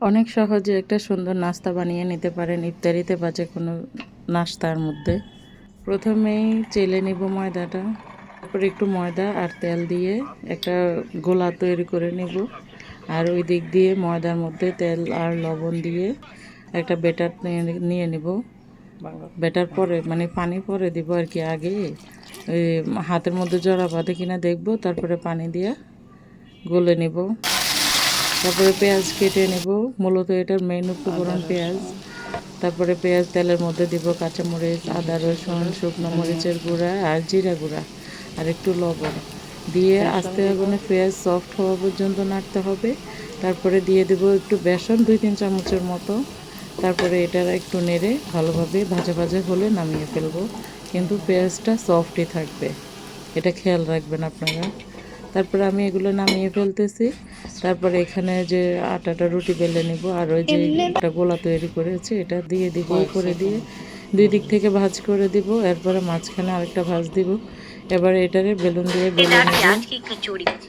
অনেক সহজে একটা সুন্দর নাস্তা বানিয়ে নিতে পারেন ইফতারিতে বা যে কোনো নাস্তার মধ্যে। প্রথমেই চেলে নিব ময়দাটা, তারপরে একটু ময়দা আর তেল দিয়ে একটা গোলা তৈরি করে নিব। আর ওই দিক দিয়ে ময়দার মধ্যে তেল আর লবণ দিয়ে একটা বেটার নিয়ে- নিব। বেটার পরে মানে পানি পরে দিব আর কি আগে। হাতের মধ্যে জড়া বাঁধে কিনা দেখব, তারপরে পানি দিয়ে গলে নিব। তারপরে পেঁয়াজ কেটে নেব। মূলত এটার মেইন উপকরণ পেঁয়াজ। তারপরে পেঁয়াজ তেলের মধ্যে দিব কাঁচামরিচ আদা রসুন শুকনো মরিচের গুঁড়া আর জিরা গুঁড়া আর একটু লবণ। দিয়ে আস্তে আগুনে পেঁয়াজ সফট হওয়া পর্যন্ত নাড়তে হবে। তারপরে দিয়ে দেব একটু বেসন দুই তিন চামচের মতো। তারপরে এটা একটু নেড়ে ভালোভাবে ভাজা ভাজা হলে নামিয়ে ফেলব। কিন্তু পেঁয়াজটা সফটই থাকবে। এটা খেয়াল রাখবেন আপনারা। তারপরে আমি এগুলো নামিয়ে ফেলতেছি। তারপরে এখানে যে আটাটা রুটি বেলে নিব আর ওই যে একটা গোলা তৈরি করেছি এটা দিয়ে দিব করে দিয়ে। দুই দিক থেকে ভাজ করে দিব এরপরে মাঝখানে আরেকটা ভাজ দিব। এবার এটারে বেলুন দিয়ে বেলে নিব।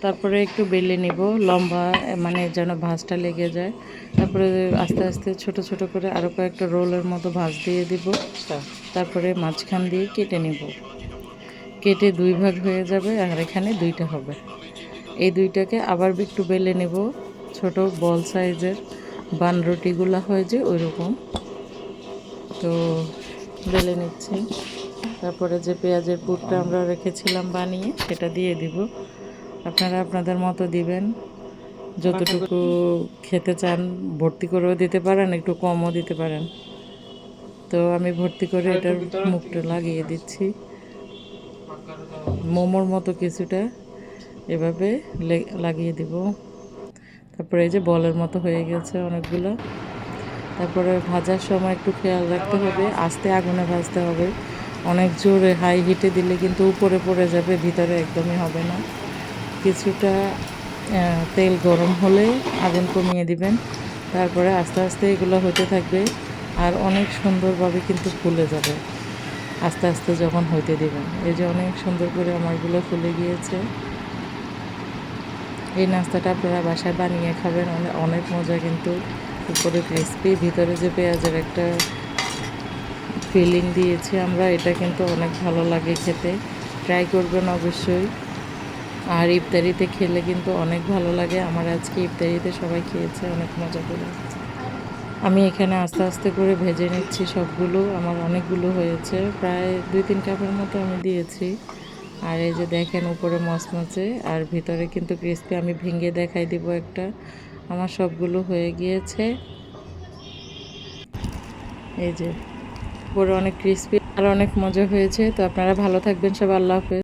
তারপরে একটু বেলে নিব লম্বা মানে যেন ভাঁজটা লেগে যায়। তারপরে আস্তে আস্তে ছোট ছোট করে আরও কয়েকটা রোলের মতো ভাঁজ দিয়ে দিব। তারপরে মাঝখান দিয়ে কেটে নিব। কেটে দুই ভাগ হয়ে যাবে আর এখানে দুইটা হবে। এই দুইটাকে আবার একটু বেলে নেব। ছোট বল সাইজের বান রুটিগুলো হয় যে ওই রকম তো বেলে নিচ্ছি। তারপরে যে পেঁয়াজের পুরটা আমরা রেখেছিলাম বানিয়ে সেটা দিয়ে দিব। আপনারা আপনাদের মতো দিবেন। যতটুকু খেতে চান ভর্তি করেও দিতে পারেন, একটু কমও দিতে পারেন। তো আমি ভর্তি করে এটার মুখটা লাগিয়ে দিচ্ছি। মোমোর মতো কিছুটা। এভাবে লাগিয়ে দিব। তারপরে এই যে বলের মতো হয়ে গেছে অনেকগুলো। তারপরে ভাজার সময় একটু খেয়াল রাখতে হবে। আস্তে আগুনে ভাজতে হবে। অনেক জোরে হাই হিটে দিলে কিন্তু উপরে পড়ে যাবে, ভিতরে একদমই হবে না। কিছুটা তেল গরম হলে আগুন কমিয়ে দিবেন। তারপরে আস্তে আস্তে এগুলো হতে থাকবে আর অনেক সুন্দরভাবে কিন্তু ফুলে যাবে। আস্তে আস্তে যখন হইতে দিবেন। এই যে অনেক সুন্দর করে আমারগুলো ফুলে গিয়েছে। এই নাস্তাটা আপনারা বাসায় বানিয়ে খাবেন। অনেক অনেক মজা কিন্তু। উপরে ক্রিসপি ভিতরে যে পেঁয়াজের একটা ফিলিং দিয়েছি আমরা, এটা কিন্তু অনেক ভালো লাগে খেতে। ট্রাই করবেন অবশ্যই। আর ইফতারিতে খেলে কিন্তু অনেক ভালো লাগে। আমার আজকে ইফতারিতে সবাই খেয়েছে, অনেক মজা করে। আমি এখানে আস্তে আস্তে করে ভেজে নিচ্ছি সবগুলো। আমার অনেকগুলো হয়েছে। প্রায় দুই তিন কাপের মতো আমি দিয়েছি। আর এই যে দেখেন উপরে মচমচে, আর ভিতরে কিন্তু ক্রিস্পি আমি ভেঙে দেখাই দিব একটা। আমার সবগুলো হয়ে গিয়েছে। এই যে, উপরে অনেক ক্রিস্পি আর অনেক মজা হয়েছে। তো আপনারা ভালো থাকবেন সব আল্লাহ হাফেজ।